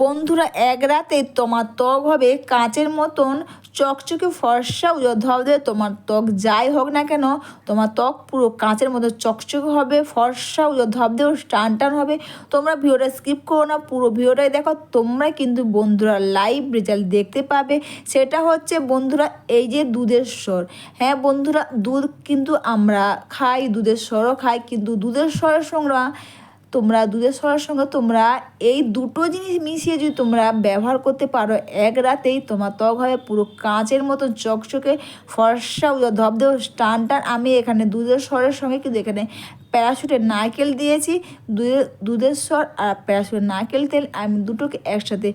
বন্ধুরা এক রাতে তোমার ত্বক হবে কাঁচের মতন, চকচকে ফর্সা ধবধবে তোমার ত্বক যাই হোক না কেন, তোমার ত্বক পুরো কাঁচের মতো চকচকে হবে, ফর্সা ধবধেও টান টান হবে। তোমরা ভিডিওটা স্কিপ করো না, পুরো ভিডিওটাই দেখো। তোমরা কিন্তু বন্ধুরা লাইভ রেজাল্ট দেখতে পাবে। সেটা হচ্ছে বন্ধুরা এই যে দুধের স্বর। হ্যাঁ বন্ধুরা, দুধ কিন্তু আমরা খাই, দুধের স্বরও খাই, কিন্তু দুধের স্বরের সঙ্গে তোমরা, দুধের সরার সঙ্গে তোমরা, এই দুটো জিনিস মিশিয়ে যদি তোমরা ব্যবহার করতে পারো, এক রাতেই তোমার ত্বক হবে পুরো কাঁচের মতো, চকচকে, ফর্সা ধবধব, টান টান। আমি এখানে দুধের সরের সঙ্গে কিন্তু এখানে প্যারাশুটের নারকেল দিয়েছি দুধের দুধের স্বর আর প্যারাশুটের নারকেল তেল, আমি দুটোকে একসাথে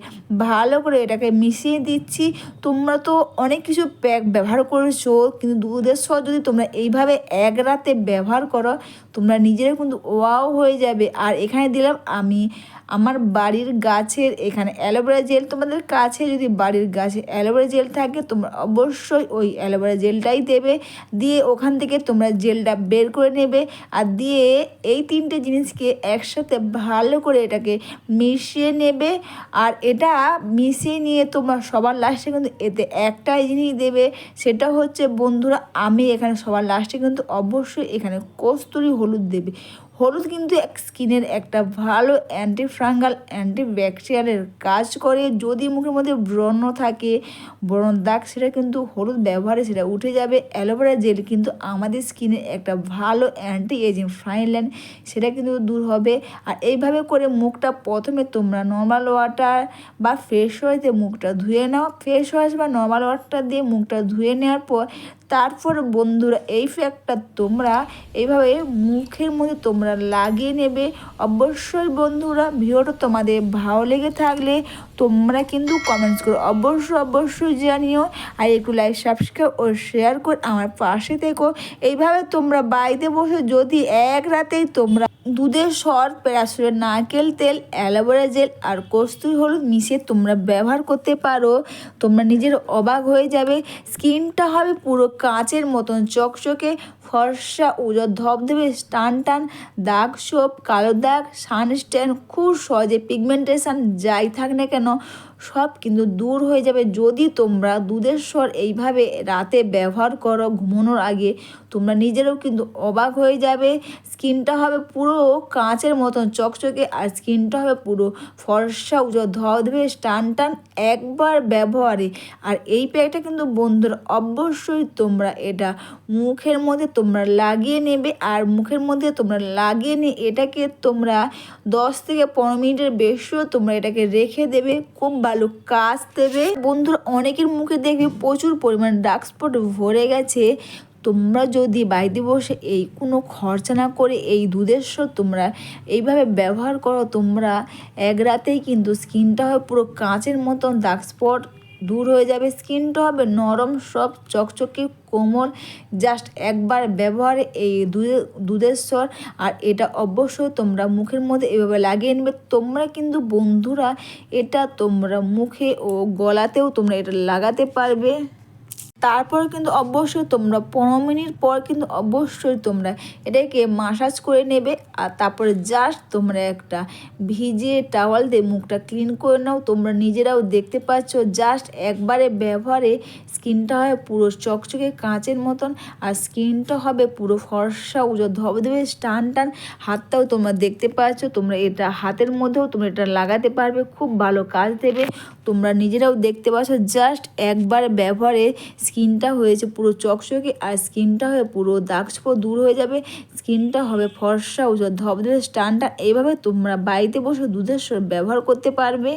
ভালো করে এটাকে মিশিয়ে দিচ্ছি। তোমরা তো অনেক কিছু প্যাক ব্যবহার করেছ, কিন্তু দুধের স্বর যদি তোমরা এইভাবে এক রাতে ব্যবহার করো, তোমরা নিজেরা কিন্তু ওয়াও হয়ে যাবে। আর এখানে দিলাম আমি আমার বাড়ির গাছের এখানে অ্যালোভেরা জেল। তোমাদের কাছে যদি বাড়ির গাছে অ্যালোভেরা জেল থাকে, তোমরা অবশ্যই ওই অ্যালোভেরা জেলটাই দেবে। দিয়ে ওখান থেকে তোমরা জেলটা বের করে নেবে। আর দিয়ে এই তিনটে জিনিসকে একসাথে ভালো করে এটাকে মিশিয়ে নেবে। আর এটা মিশিয়ে নিয়ে তোমার সবার লাস্টে কিন্তু এতে একটাই জিনিস দেবে, সেটা হচ্ছে বন্ধুরা, আমি এখানে সবার লাস্টে কিন্তু অবশ্যই এখানে কস্তুরি হলুদ দেবে। হলুদ কিন্তু এক স্কিনের একটা ভালো অ্যান্টি ফ্রাঙ্গাল অ্যান্টি ব্যাকটেরিয়ালের কাজ করে। যদি মুখের মধ্যে ব্রণ থাকে, ব্রণ দাগ, সেটা কিন্তু হলুদ ব্যবহারে সেটা উঠে যাবে। অ্যালোভেরা জেল কিন্তু আমাদের স্কিনের একটা ভালো অ্যান্টি এজিং ফাইন লাইন সেটা কিন্তু দূর হবে। আর এইভাবে করে মুখটা প্রথমে তোমরা নর্মাল ওয়াটার বা ফ্রেশ ওয়াশতে মুখটা ধুয়ে নাও। ফ্রেশ ওয়াশ বা নর্মাল ওয়াটার দিয়ে মুখটা ধুয়ে নেওয়ার পর তারপর বন্ধুরা, এই ফ্যাক্টটা তোমরা এইভাবে মুখের মধ্যে তোমরা লাগিয়ে নেবে। অবশ্যই বন্ধুরা, ভিডিওটা তোমাদের ভালো লেগে থাকলে তোমরা কিন্তু কমেন্টস করো অবশ্যই অবশ্যই জানিও। আর একটু লাইক সাবস্ক্রাইব ও শেয়ার করে আমার পাশে থেকো। এইভাবে তোমরা বাড়িতে বসে যদি এক রাতেই তোমরা দুধের সর প্যারাসুরের নারকেল তেল, অ্যালোভেরা জেল আর কস্তুরি হলুদ মিশিয়ে তোমরা ব্যবহার করতে পারো। তোমরা নিজের অবাক হয়ে যাবে। স্কিনটা হবে পুরো কাঁচের মতন চকচকে ফর্সা উজর ধবধবে টান টান, দাগ সোপ, কালো দাগ সানস্ট্যান্ড খুব সহজে পিগমেন্টেশন যাই থাক না কেন, সব কিন্তু দূর হয়ে যাবে। যদি তোমরা দুধের স্বর এইভাবে রাতে ব্যবহার করো ঘুমানোর আগে, তোমরা নিজেরাও কিন্তু অবাক হয়ে যাবে। স্কিনটা হবে পুরো কাঁচের মতন, চকচকে, আর স্কিনটা হবে পুরো ফর্সা উজো ধবধবে টান টান একবার ব্যবহারে। আর এই প্যাকটা কিন্তু বন্ধুরা অবশ্যই তোমরা এটা মুখের মধ্যে তোমরা লাগিয়ে নেবে আর মুখের মধ্যে তোমরা লাগিয়ে নিয়ে এটাকে তোমরা দশ থেকে পনেরো মিনিটের বেশিও তোমরা এটাকে রেখে দেবে, খুব ভালো কাজ দেবে। বন্ধুরা, অনেকের মুখে দেখবে প্রচুর পরিমাণ ডার্ক স্পট ভরে গেছে। তোমরা যদি বাড়িতে বসে এই কোনো খরচা না করে এই দুধের স্বর তোমরা এইভাবে ব্যবহার করো, তোমরা এক রাতেই কিন্তু স্কিনটা হয় পুরো কাঁচের মতন ডার্ক স্পট দূর হয়ে যাবে, স্কিনটা হবে নরম সব চকচকে, কোমল। জাস্ট একবার ব্যবহারে এই দুধের স্বর, আর এটা অবশ্যই তোমরা মুখের মধ্যে এভাবে লাগিয়ে নেবে। তোমরা কিন্তু বন্ধুরা, এটা তোমরা মুখে ও গলাতেও তোমরা এটা লাগাতে পারবে। তারপর কিন্তু অবশ্যই তোমরা পনেরো মিনিট পর কিন্তু অবশ্যই তোমরা এটাকে মাসাজ করে নেবে আর তারপরে জাস্ট তোমরা একটা ভিজিয়ে টাওয়াল দিয়ে মুখটা ক্লিন করে নাও। তোমরা নিজেরাও দেখতে পাচ্ছ জাস্ট একবারে ব্যবহারে স্কিনটা হয় পুরো চকচকে কাঁচের মতন আর স্কিনটা হবে পুরো ফর্সা উজো ধবধবে টান টান। হাতটাও তোমরা দেখতে পাচ্ছ, তোমরা এটা হাতের মধ্যেও তোমরা এটা লাগাতে পারবে, খুব ভালো কাজ দেবে। তোমরা নিজেরাও দেখতে পাচ্ছ জাস্ট একবার ব্যবহারে স্কিনটা হয়েছে পুরো চকচকে আর স্কিনটা হয়ে পুরো দাগ দূর হয়ে যাবে। স্কিনটা হবে ফর্সা উজ্জ্বল ধবধবে স্টানটা। এইভাবে তোমরা বাড়িতে বসে দুধের ব্যবহার করতে পারবে।